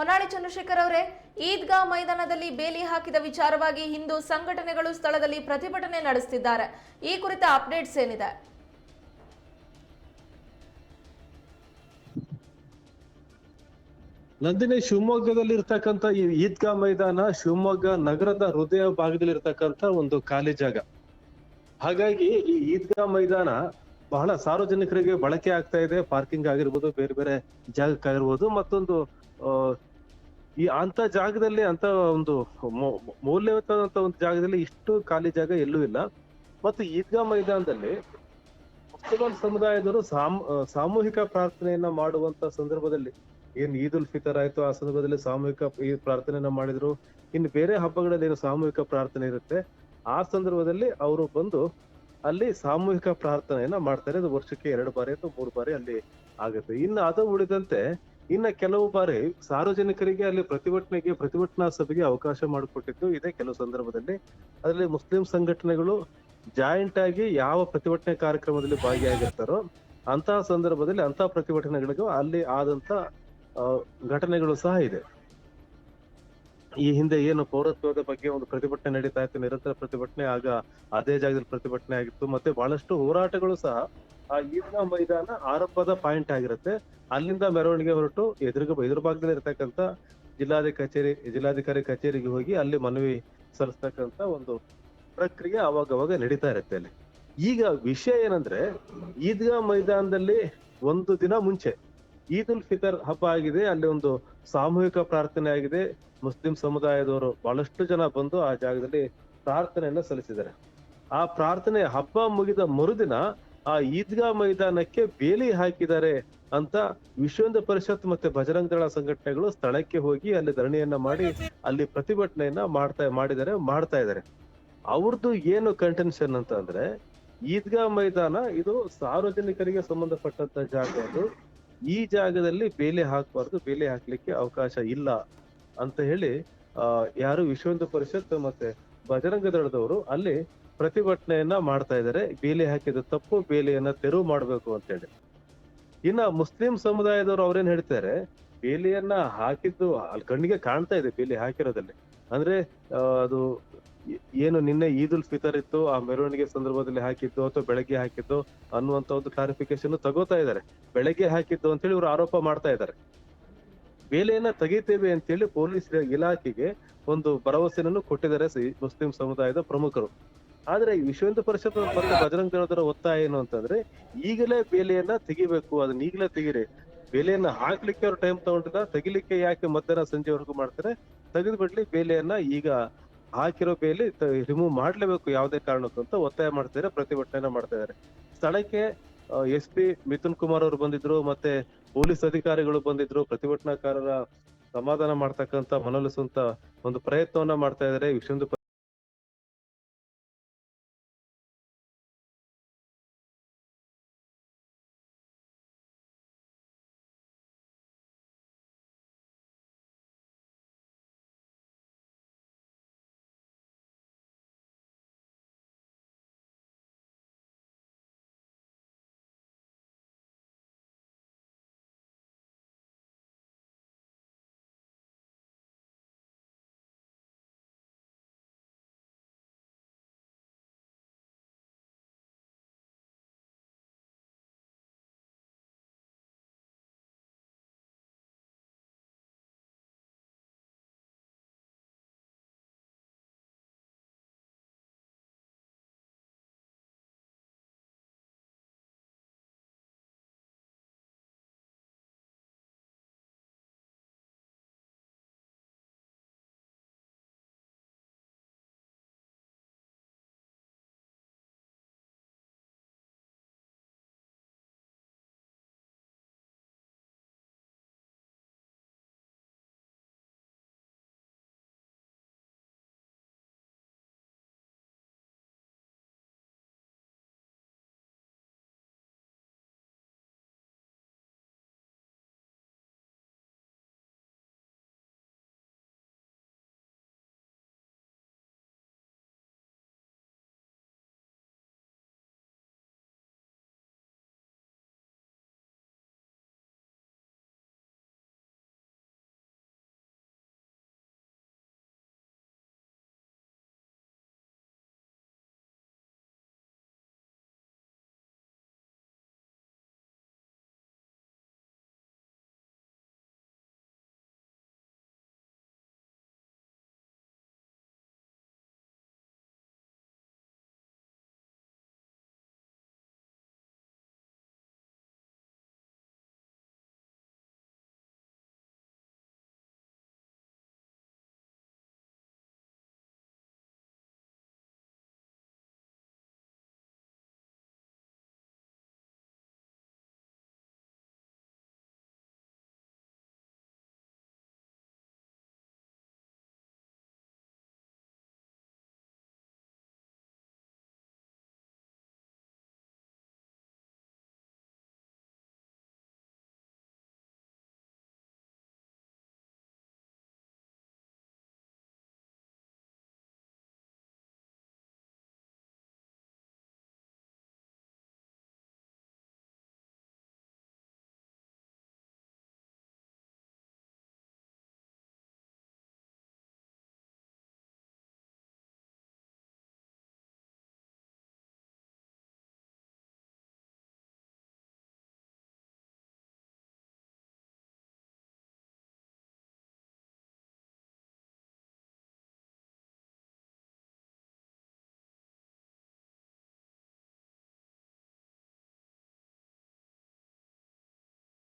ಹೊನ್ನಾಳಿ ಚಂದ್ರಶೇಖರ್ ಅವರೇ, ಈದ್ಗಾ ಮೈದಾನದಲ್ಲಿ ಬೇಲಿ ಹಾಕಿದ ವಿಚಾರವಾಗಿ ಹಿಂದೂ ಸಂಘಟನೆಗಳು ಸ್ಥಳದಲ್ಲಿ ಪ್ರತಿಭಟನೆ ನಡೆಸುತ್ತಿದ್ದಾರೆ ಈ ಕುರಿತ ಅಪ್ಡೇಟ್ಸ್ ಏನಿದೆ? ನಂದಿನಿ ಶಿವಮೊಗ್ಗದಲ್ಲಿ ಇರ್ತಕ್ಕಂಥ ಈ ಈದ್ಗಾ ಮೈದಾನ ಶಿವಮೊಗ್ಗ ನಗರದ ಹೃದಯ ಭಾಗದಲ್ಲಿ ಇರ್ತಕ್ಕಂಥ ಒಂದು ಖಾಲಿ ಜಾಗ. ಹಾಗಾಗಿ ಈ ಈದ್ಗಾ ಮೈದಾನ ಬಹಳ ಸಾರ್ವಜನಿಕರಿಗೆ ಬಳಕೆ ಆಗ್ತಾ ಇದೆ. ಪಾರ್ಕಿಂಗ್ ಆಗಿರ್ಬೋದು, ಬೇರೆ ಬೇರೆ ಜಾಗಕ್ಕಾಗಿರ್ಬೋದು, ಮತ್ತೊಂದು ಈ ಅಂತ ಜಾಗದಲ್ಲಿ ಅಂತ ಒಂದು ಮೌಲ್ಯಯುತವಾದಂತ ಒಂದು ಜಾಗದಲ್ಲಿ ಇಷ್ಟು ಖಾಲಿ ಜಾಗ ಎಲ್ಲೂ ಇಲ್ಲ. ಮತ್ತು ಈದ್ಗಾ ಮೈದಾನದಲ್ಲಿ ಮುಸಲ್ಮಾನ್ ಸಮುದಾಯದವರು ಸಾಮ್ ಸಾಮೂಹಿಕ ಪ್ರಾರ್ಥನೆಯನ್ನ ಮಾಡುವಂತ ಸಂದರ್ಭದಲ್ಲಿ ಏನ್ ಈದ್ ಉಲ್ ಫಿತರ್ ಆಯ್ತು ಆ ಸಂದರ್ಭದಲ್ಲಿ ಸಾಮೂಹಿಕ ಈ ಪ್ರಾರ್ಥನೆಯನ್ನ ಮಾಡಿದ್ರು. ಇನ್ನು ಬೇರೆ ಹಬ್ಬಗಳಲ್ಲಿ ಏನು ಸಾಮೂಹಿಕ ಪ್ರಾರ್ಥನೆ ಇರುತ್ತೆ. ಆ ಸಂದರ್ಭದಲ್ಲಿ ಅವರು ಬಂದು ಅಲ್ಲಿ ಸಾಮೂಹಿಕ ಪ್ರಾರ್ಥನೆಯನ್ನ ಮಾಡ್ತಾರೆ. ಅದು ವರ್ಷಕ್ಕೆ ಎರಡು ಬಾರಿ ಅಥವಾ ಮೂರು ಬಾರಿ ಅಲ್ಲಿ ಆಗುತ್ತೆ. ಇನ್ನು ಅದು ಉಳಿದಂತೆ ಇನ್ನ ಕೆಲವು ಬಾರಿ ಸಾರ್ವಜನಿಕರಿಗೆ ಅಲ್ಲಿ ಪ್ರತಿಭಟನೆಗೆ, ಪ್ರತಿಭಟನಾ ಸಭೆಗೆ ಅವಕಾಶ ಮಾಡಿಕೊಟ್ಟಿದ್ದು ಇದೆ ಕೆಲವು ಸಂದರ್ಭದಲ್ಲಿ. ಅದರಲ್ಲಿ ಮುಸ್ಲಿಂ ಸಂಘಟನೆಗಳು ಜಾಯಿಂಟ್ ಆಗಿ ಯಾವ ಪ್ರತಿಭಟನೆ ಕಾರ್ಯಕ್ರಮದಲ್ಲಿ ಭಾಗಿಯಾಗಿರ್ತಾರೋ ಅಂತಹ ಸಂದರ್ಭದಲ್ಲಿ ಅಂತ ಪ್ರತಿಭಟನೆಗಳಿಗೂ ಅಲ್ಲಿ ಆದಂತ ಘಟನೆಗಳು ಸಹ ಇದೆ. ಈ ಹಿಂದೆ ಏನು ಪೌರತ್ವದ ಬಗ್ಗೆ ಒಂದು ಪ್ರತಿಭಟನೆ ನಡೀತಾ ಇತ್ತು, ನಿರಂತರ ಪ್ರತಿಭಟನೆ, ಆಗ ಅದೇ ಜಾಗದಲ್ಲಿ ಪ್ರತಿಭಟನೆ ಆಗಿತ್ತು, ಮತ್ತೆ ಬಹಳಷ್ಟು ಹೋರಾಟಗಳು ಸಹ ಆ ಈದ್ಗಾ ಮೈದಾನ ಆರಂಭದ ಪಾಯಿಂಟ್ ಆಗಿರುತ್ತೆ. ಅಲ್ಲಿಂದ ಮೆರವಣಿಗೆ ಹೊರಟು ಎದುರು ಭಾಗದಲ್ಲಿ ಇರತಕ್ಕಂತ ಜಿಲ್ಲಾಧಿ ಕಚೇರಿ, ಜಿಲ್ಲಾಧಿಕಾರಿ ಕಚೇರಿಗೆ ಹೋಗಿ ಅಲ್ಲಿ ಮನವಿ ಸಲ್ಲಿಸ್ತಕ್ಕಂಥ ಒಂದು ಪ್ರಕ್ರಿಯೆ ಅವಾಗ ಅವಾಗ ನಡೀತಾ ಇರುತ್ತೆ ಅಲ್ಲಿ. ಈಗ ವಿಷಯ ಏನಂದ್ರೆ, ಈದ್ಗಾ ಮೈದಾನದಲ್ಲಿ ಒಂದು ದಿನ ಮುಂಚೆ ಈದ್ ಉಲ್ ಫಿತರ್ ಹಬ್ಬ ಆಗಿದೆ. ಅಲ್ಲಿ ಒಂದು ಸಾಮೂಹಿಕ ಪ್ರಾರ್ಥನೆ ಆಗಿದೆ. ಮುಸ್ಲಿಂ ಸಮುದಾಯದವರು ಬಹಳಷ್ಟು ಜನ ಬಂದು ಆ ಜಾಗದಲ್ಲಿ ಪ್ರಾರ್ಥನೆಯನ್ನ ಸಲ್ಲಿಸಿದ್ದಾರೆ. ಆ ಪ್ರಾರ್ಥನೆ ಹಬ್ಬ ಮುಗಿದ ಮರುದಿನ ಆ ಈದ್ಗಾ ಮೈದಾನಕ್ಕೆ ಬೇಲಿ ಹಾಕಿದ್ದಾರೆ ಅಂತ ವಿಶ್ವ ಹಿಂದೂ ಪರಿಷತ್ ಮತ್ತೆ ಬಜರಂಗ ದಳ ಸಂಘಟನೆಗಳು ಸ್ಥಳಕ್ಕೆ ಹೋಗಿ ಅಲ್ಲಿ ಧರಣಿಯನ್ನ ಮಾಡಿ ಅಲ್ಲಿ ಪ್ರತಿಭಟನೆಯನ್ನ ಮಾಡ್ತಾ ಮಾಡಿದ್ದಾರೆ ಮಾಡ್ತಾ ಇದ್ದಾರೆ. ಅವ್ರದ್ದು ಏನು ಕಂಟೆನ್ಷನ್ ಅಂತ ಅಂದ್ರೆ ಈದ್ಗಾ ಮೈದಾನ ಇದು ಸಾರ್ವಜನಿಕರಿಗೆ ಸಂಬಂಧಪಟ್ಟಂತ ಜಾಗ ಅದು. ಈ ಜಾಗದಲ್ಲಿ ಬೇಲಿ ಹಾಕಬಾರ್ದು, ಬೇಲಿ ಹಾಕ್ಲಿಕ್ಕೆ ಅವಕಾಶ ಇಲ್ಲ ಅಂತ ಹೇಳಿ ಯಾರು ವಿಶ್ವ ಹಿಂದೂ ಪರಿಷತ್ ಮತ್ತೆ ಬಜರಂಗ ದಳದವರು ಅಲ್ಲಿ ಪ್ರತಿಭಟನೆಯನ್ನ ಮಾಡ್ತಾ ಇದ್ದಾರೆ. ಬೇಲಿ ಹಾಕಿದ ತಪ್ಪು ಬೇಲಿಯನ್ನ ತೆರವು ಮಾಡಬೇಕು ಅಂತ ಹೇಳಿ. ಇನ್ನ ಮುಸ್ಲಿಂ ಸಮುದಾಯದವರು ಅವ್ರೇನ್ ಹೇಳ್ತಾರೆ? ಬೇಲಿಯನ್ನ ಹಾಕಿದ್ದು ಅಲ್ಲಿ ಕಣ್ಣಿಗೆ ಕಾಣ್ತಾ ಇದೆ ಬೇಲಿ ಹಾಕಿರೋದಲ್ಲಿ. ಅಂದ್ರೆ ಅದು ಏನು ನಿನ್ನೆ ಈದ್ ಉಲ್ ಫಿತರ್ ಇತ್ತು, ಆ ಮೆರವಣಿಗೆ ಸಂದರ್ಭದಲ್ಲಿ ಹಾಕಿದ್ದು ಅಥವಾ ಬೆಳಗ್ಗೆ ಹಾಕಿದ್ದು ಅನ್ನುವಂತ ಒಂದು ಕ್ಲಾರಿಫಿಕೇಶನ್ ತಗೋತಾ ಇದ್ದಾರೆ. ಬೆಳಗ್ಗೆ ಹಾಕಿದ್ದು ಅಂತ ಹೇಳಿ ಇವರು ಆರೋಪ ಮಾಡ್ತಾ ಇದ್ದಾರೆ. ಬೇಲೆಯನ್ನ ತೆಗಿತೇವೆ ಅಂತೇಳಿ ಪೊಲೀಸ್ ಇಲಾಖೆಗೆ ಒಂದು ಭರವಸೆಯನ್ನು ಕೊಟ್ಟಿದ್ದಾರೆ ಮುಸ್ಲಿಂ ಸಮುದಾಯದ ಪ್ರಮುಖರು. ಆದ್ರೆ ವಿಶ್ವ ಪರಿಷತ್ ಮತ್ತೆ ಬಜರಂಗ ದಳದರ ಒತ್ತಾಯ ಏನು ಅಂತಂದ್ರೆ, ಈಗಲೇ ಬೇಲೆಯನ್ನ ತೆಗಿಬೇಕು, ಅದನ್ನ ಈಗಲೇ ತೆಗಿರಿ. ಬೇಲೆಯನ್ನ ಹಾಕ್ಲಿಕ್ಕೆ ಅವ್ರು ಟೈಮ್ ತಗೊಂಡಿಲ್ಲ, ತೆಗಿಲಿಕ್ಕೆ ಯಾಕೆ ಮಧ್ಯಾಹ್ನ ಸಂಜೆವರೆಗೂ ಮಾಡ್ತಾರೆ? ತೆಗೆದು ಬಿಡ್ಲಿ ಬೇಲೆಯನ್ನ ಈಗ ಹಾಕಿರೋ ಬೇಲಿ ರಿಮೂವ್ ಮಾಡ್ಲೇಬೇಕು ಯಾವುದೇ ಕಾರಣಕ್ಕೂ ಅಂತ ಒತ್ತಾಯ ಮಾಡ್ತಿದ್ದಾರೆ, ಪ್ರತಿಭಟನೆ ಮಾಡ್ತಾ ಇದ್ದಾರೆ. ಸ್ಥಳಕ್ಕೆ ಎಸ್ ಪಿ ಮಿಥುನ್ ಕುಮಾರ್ ಅವರು ಬಂದಿದ್ರು, ಮತ್ತೆ ಪೊಲೀಸ್ ಅಧಿಕಾರಿಗಳು ಬಂದಿದ್ರು ಪ್ರತಿಭಟನಾಕಾರರ ಸಮಾಧಾನ ಮಾಡ್ತಕ್ಕಂತ ಮನವೊಲಿಸುವಂತ ಒಂದು ಪ್ರಯತ್ನವನ್ನ ಮಾಡ್ತಾ ಇದಾರೆ ವಿಷಯ